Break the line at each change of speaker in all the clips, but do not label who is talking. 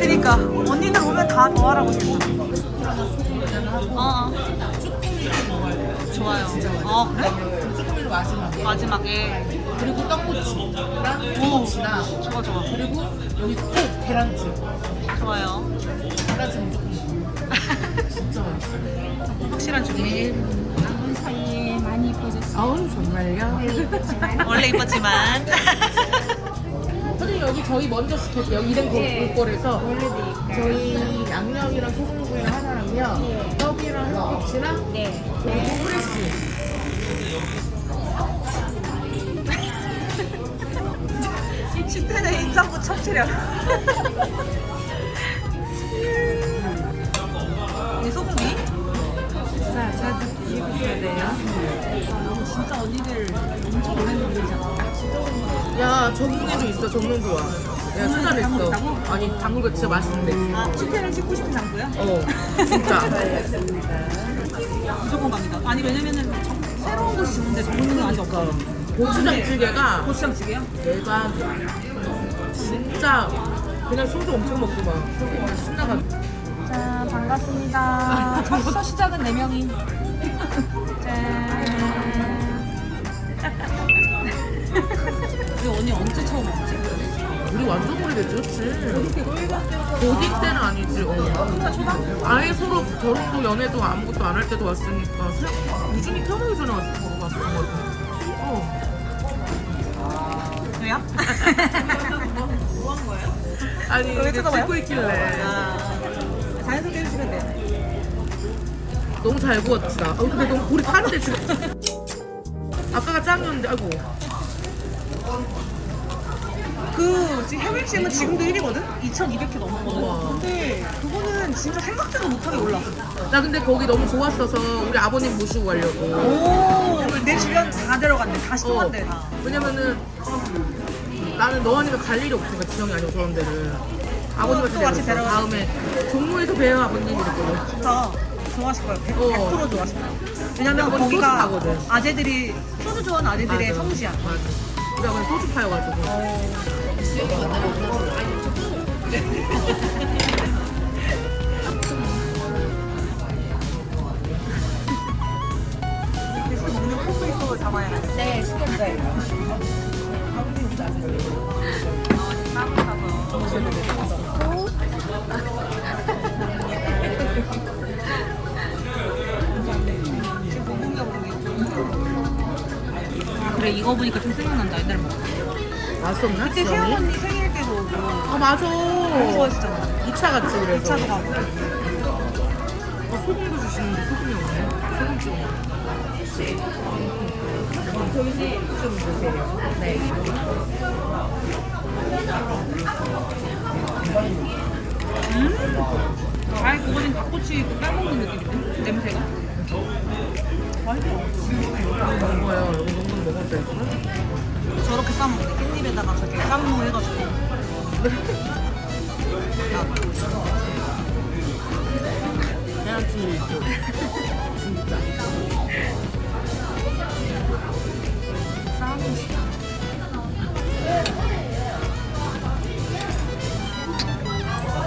그니까 언니들 오면 다더 할아버지다. 어. 어. 좋아요. 어 그래?
쭈꾸미를 마지막에
마지막에
그리고 떡꼬치랑 김치랑
좋아 좋아
그리고 여기 꼭 계란찜
좋아요.
계란찜
확실한 중이.
남은 사이에 많이 이뻐졌어요.
아우 정말요?
원래 이뻤지만.
선생님 여기 저희 먼저 시켰어요 여기 이름 볼 거라서 저희 양념이랑 소금구이랑 하나랑요 떡이랑 떡꼬치랑
네.
프레시
신태는 인상부 첩치려.
있어 전문 좋아 내가 찾아냈어 아니 당근가 진짜 맛있는데
아, 신태를 찍고 싶은 장소야?
어 진짜
무조건 갑니다. 아니 왜냐면은 정- 새로운 곳이 좋은데 정보는 아직 없어.
고추장 찌개가
고추장 찌개요?
내가 진짜 그냥 소주 엄청 먹고 막 소주 신나가지고
자, 반갑습니다. 첫 시작은 4명이. 짠.
우리 언니 언제 처음 왔지?
우리 완전 오래됐지? 고딩 때는 아니지 어. 아예 서로 결혼도 연애도 아무것도 안 할 때도 왔으니까 세- 우준이 태어나기 전에 왔을 것 같은 것 같아 어.
왜요? 뭐한 거예요?
아니
왜
이게
쳐다봐요?
찍고 있길래
아, 자연스럽게 해주시면 돼.
너무 잘나 어, 근데 너무 볼이 타는데 지금 아까가 짱이었는데 아이고
그 지금 해물찜은 지금도 1위거든? 2,200회 넘었거든?
우와.
근데 그거는 진짜 생각지도 못하게 올랐어.
나 근데 거기 너무 좋았어서 우리 아버님 모시고 가려고
오, 내 주변 다 데려간대. 다시 또
어.
간대, 다.
왜냐면은 나는 너하니까 갈 일이 없으니까 지영이 아니고 저런 데를 아버님한테
또 같이. 데려가.
다음에 종로에서 뵈요 아버님 이랬거든
진짜 좋아하실 거예요. 100%,
어.
100% 좋아하실 거예요. 왜냐면
아버님 소주
거기가. 아재들이, 소주 좋아하는 아재들의
맞아.
성지야.
맞아 우리 아버님 소주 파여가지고
그래서 먹는 포크리스를 잡아야 돼.
네, 시켰어요.
따로 사서. 그래, 이거 보니까 좀 생각난다, 옛날 뭐.
맛있었나?
그때? 세영 언니 생일 때도 오고.
아 맞아
너무 좋아하시잖아.
2차 같이 그래서
2차도 가고.
어, 소금도 주시는데 소금이 없네 소금 좀 저기 좀 주세요 네
음? 아이, 그거는 닭꼬치 그 까먹는 느낌인데? 냄새가? 맛있어.
먹어요 여기 너무 먹어도 되구나
저렇게 싸먹는데 깻잎에다가 저렇게 쌈무 해가지고
계란찜 있죠 진짜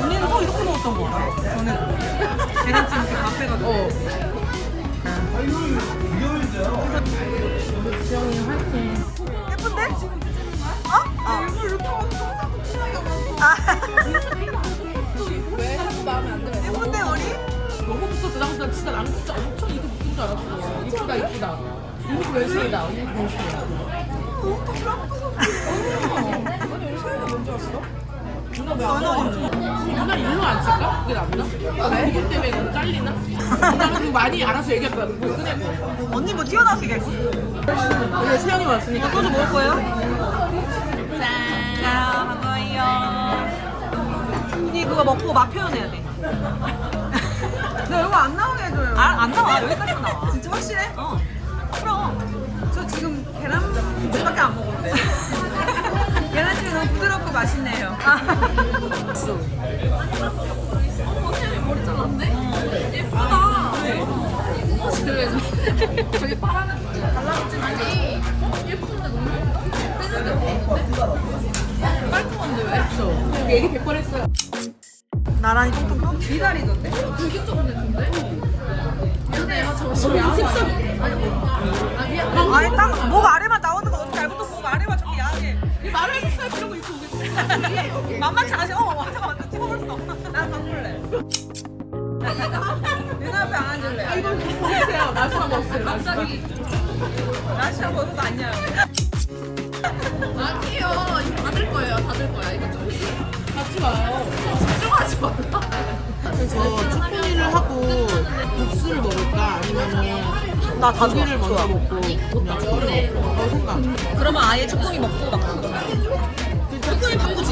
언니는 또 이렇게 먹었던 거 알아? 저는 계란찜 이렇게 밥 해가지고
어. 지영이 화이팅.
예쁜데? 어? 어. 이렇게 아.
왜 하나도 마음에 안 들어?
예쁜데 우리?
너무 붙었어. 나 진짜, 진짜 나는 진짜 엄청 이렇게 붙은 줄 알았어. 이쁘다, 이쁘다. 이거. 언니? 누나 일로? 그게 낫나? 왜? 이것 때문에 이거 잘리나? 나는 그거 많이 알아서 얘기할 거야.
언니 뭐 얘기했어?
원래 채영이 왔으니까
소주 먹을 거예요? 짠. 자, 반가워요. 언니 그거 먹고 맛 표현해야 돼.
나 이거 안 나오게 해줘요.
아, 안 나와. 여기까지만 나와.
진짜 확실해?
어.
깔끔한데 왜? 그렇죠 얘기 100번 했어요.
나란히 뚱뚱뚱?
기다리던데?
저 지금 양식 아니 뭐 아, 미안.
아니 딱목 아래만 나오는 거 어떻게 알고 또목 아래만 저렇게 야하게.
말을 했어요 그런 거 입고 오겠어
만만치 않으시 어 찍어볼 수 없어.
난 바꿀래. 누나 앞에 안 앉을래.
아, 이거 보세요. 마지막 없어요 갑자기.
나 시험 벗어도 아니야.
아니에요 이거 닫을 거예요. 닫을 거야 이거 좀. 닫지 마요. 집중하지 말라 저 초코리를 하고 국수를 먹을까? 아니면은
나다
고기를 먼저 먹고 그냥 초코리 먹고 너 생각.
그러면 아예 쭈꾸미 먹고 막 쭈꾸미 바꾸지.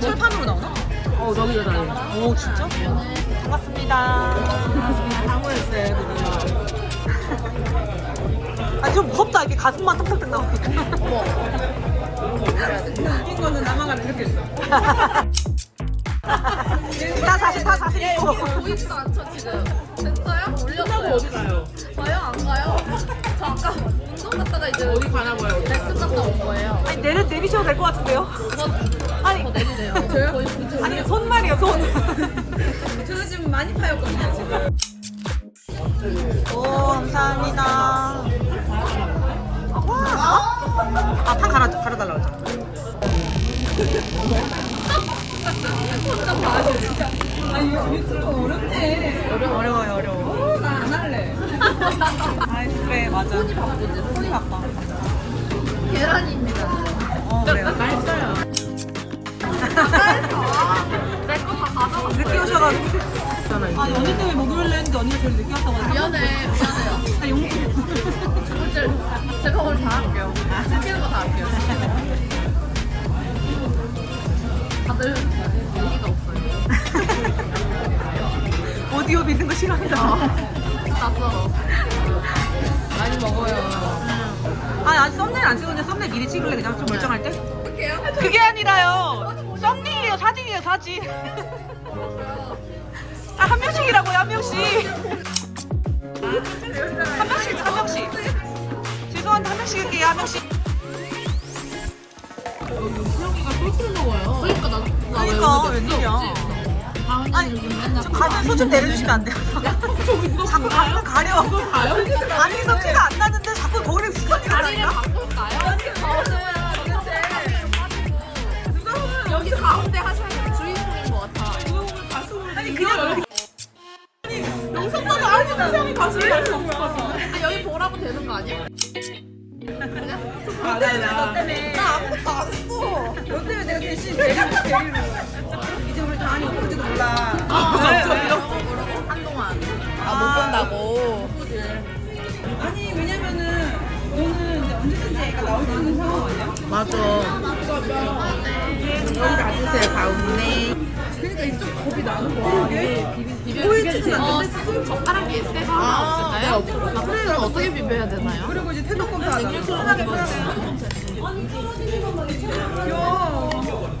철판으로 나오나?
어 저기로 다녀
오 진짜? 반갑습니다.
사무했어요 그냥
아니 좀 무섭다 이게 가슴만 탁탁탁 나오니까
웃긴 거는 나만 가면 그렇게 했어.
다 자신 다 자신 있고
보이지도 않죠 지금 됐어요? 올렸어요
어디 가요?
저요? 안 가요? 저 아까 운동 갔다가 이제
어디 가나 봐요
레슨 갔다 온 거예요
아니 내려 내리셔도 될 것 같은데요 아니
더 내리네요 저요?
아니 손 말이요 손
저도 지금 많이 파였거든요, 지금.
오 감사합니다
유튜브 어렵네.
어려워요 어려워
나 안 할래.
아이 그래 맞아 손이 바쁘지 손이 바빠
계란입니다
어 그래요
맛있어요
늦게 오셔가지고
아
언니 때문에 목요일에 했는데 언니가 제일 늦게 왔다고 하더라고
미안해 미안해요
아 용기
제가 오늘 다 할게요 시키는 거 다 할게요 다들
오디오 믿는 거 싫어한다.
낯설어
많이 먹어요.
아니 아직 썸네일 안 찍었는데 썸네일 미리 찍을래? 그냥 좀 멀쩡할 때?
어떡해요?
그게 아니라요. 썸네일이에요 사진이에요 사진. 아 한 명씩이라고요 한 명씩. 한 명씩 한 명씩. 죄송한데 한 명씩 할게요 한 명씩.
수영이가 소주를 먹어요.
그러니까 나, 나
그러니까 웬일이야 아니
맨날
좀 가면 내려주시면 안 돼요? 자꾸 가면 가려 아니 소리가 안 나는데 자꾸 거기를 스펀지
다리를
나니까
바꿀까요? 저는 여기 가운데 하셔야 주인공인 것 같아.
아니 그냥
아직 수영이 가슴이 할수 없을 것 같아
아, 여기 보라고 되는 거 아니야?
너 때문에. 나 아무것도 안 했어. 너 때문에 내가 대신 데리고 데리고. 이제 우리 다은이 올지도 몰라.
한동안.
아, 못 본다고
아니, 왜냐면은 너는 이제 언제든지 애가 나올 수 있는 상황 아니야?
맞아 여기 놔주세요 가운데
이쪽 겁이 나는 거야.
보이지는 않는데 젓가락 위에 쇠가 하나 없을까요? 나 그래요. 어떻게 비벼야 되나요?
그리고 이제 태도 검사 하자. 편하게 편하게. 귀여워.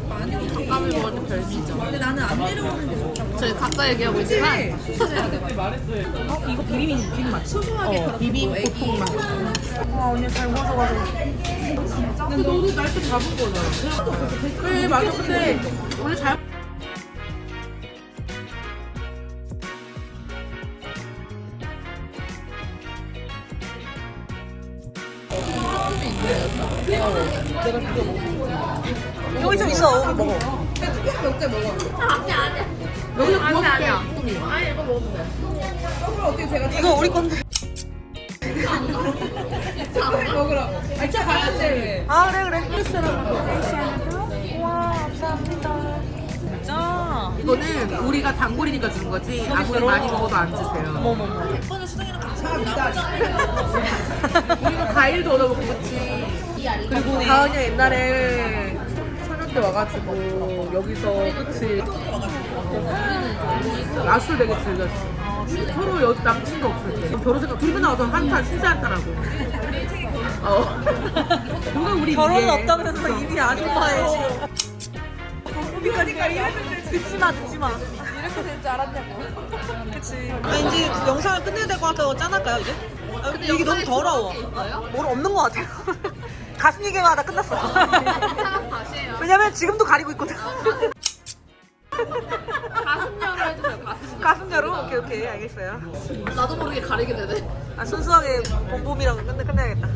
닭감을 먹을 때 별미죠.
근데 나는 안 내려오는 게 좋다.
저희 각자 얘기하고 있지만 수술해야.
어? 이거 비빔 비빔 맞지?
어, 비빔 보통 맛
와 언니 잘 구워줘가지고
근데 너도 날짜 잡은 거잖아 그래 맞아 근데 원래 잘
여기 좀 있어. 여기 먹어.
여기
아니 아니야.
어떻게 제가
이거 우리 건데.
먹으라고. 아, 진짜 가야지. 왜?
아 그래 그래. 와 감사합니다. 진짜.
이거는 우리가 단골이니까 주는 거지. 아무리 많이 먹어도 안 주세요.
어머머머.
우리가 과일도 얻어먹고 그치 그리고 다은이가 옛날에 촬영 때 와가지고 여기서 그치 야술 되게 즐겼어 서로 여, 남친도 없을 때 결혼 생각 둘이 나와서 한타 진짜 한타라고 어 누가 우리 위해.
없다면서 입이 아줌마에 지금 고비가니까 이랬는데 듣지마 듣지마.
이렇게 될 줄 알았냐고.
그치. 아, 이제 영상을 끝내야 될 것 같아서 짠할까요, 이제? 아, 근데 이게 너무 더러워. 뭘 없는 것 같아요. 가슴 얘기만 하다 끝났어.
다시 해요.
왜냐면 지금도 가리고 있거든.
가슴열을 해주세요, 가슴.
가슴자로? 오케이, 오케이. 알겠어요.
나도 모르게 가리게 되네.
아, 순수하게 봄봄이랑 끝내, 끝내야겠다.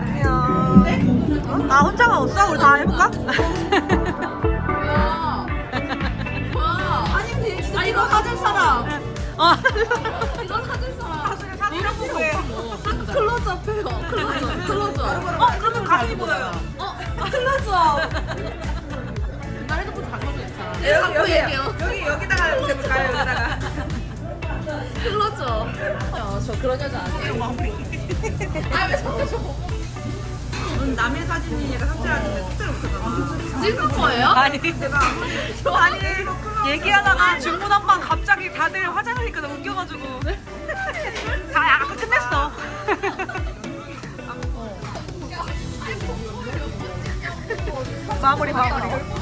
안녕. 어? 아, 혼자만 없어? 우리 다 해볼까?
뭐야. 뭐야. 아니, 근데 진짜. 아, 이거 사줄 사람.
어.
이거 사줄 사람.
이런 거 왜?
클로즈업 해요. 클로즈업.
어, 가슴이 보여요.
어?
클로즈업.
나 핸드폰 잠궈져 있잖아.
여기,
자꾸
여기,
얘기해요.
여기, 여기다가 해볼까요, 여기다가.
클로즈업. 어, 저 그런 여자 아니에요. 아왜 자꾸 저
남의 사진이니까 삭제하는데 삭제를 못하잖아.
찍은 거예요?
아니, 제가 아니, 얘기하다가 중문 한방 갑자기 다들 화장을 너무 웃겨가지고. 다 약간 끝냈어. 마무리, 마무리.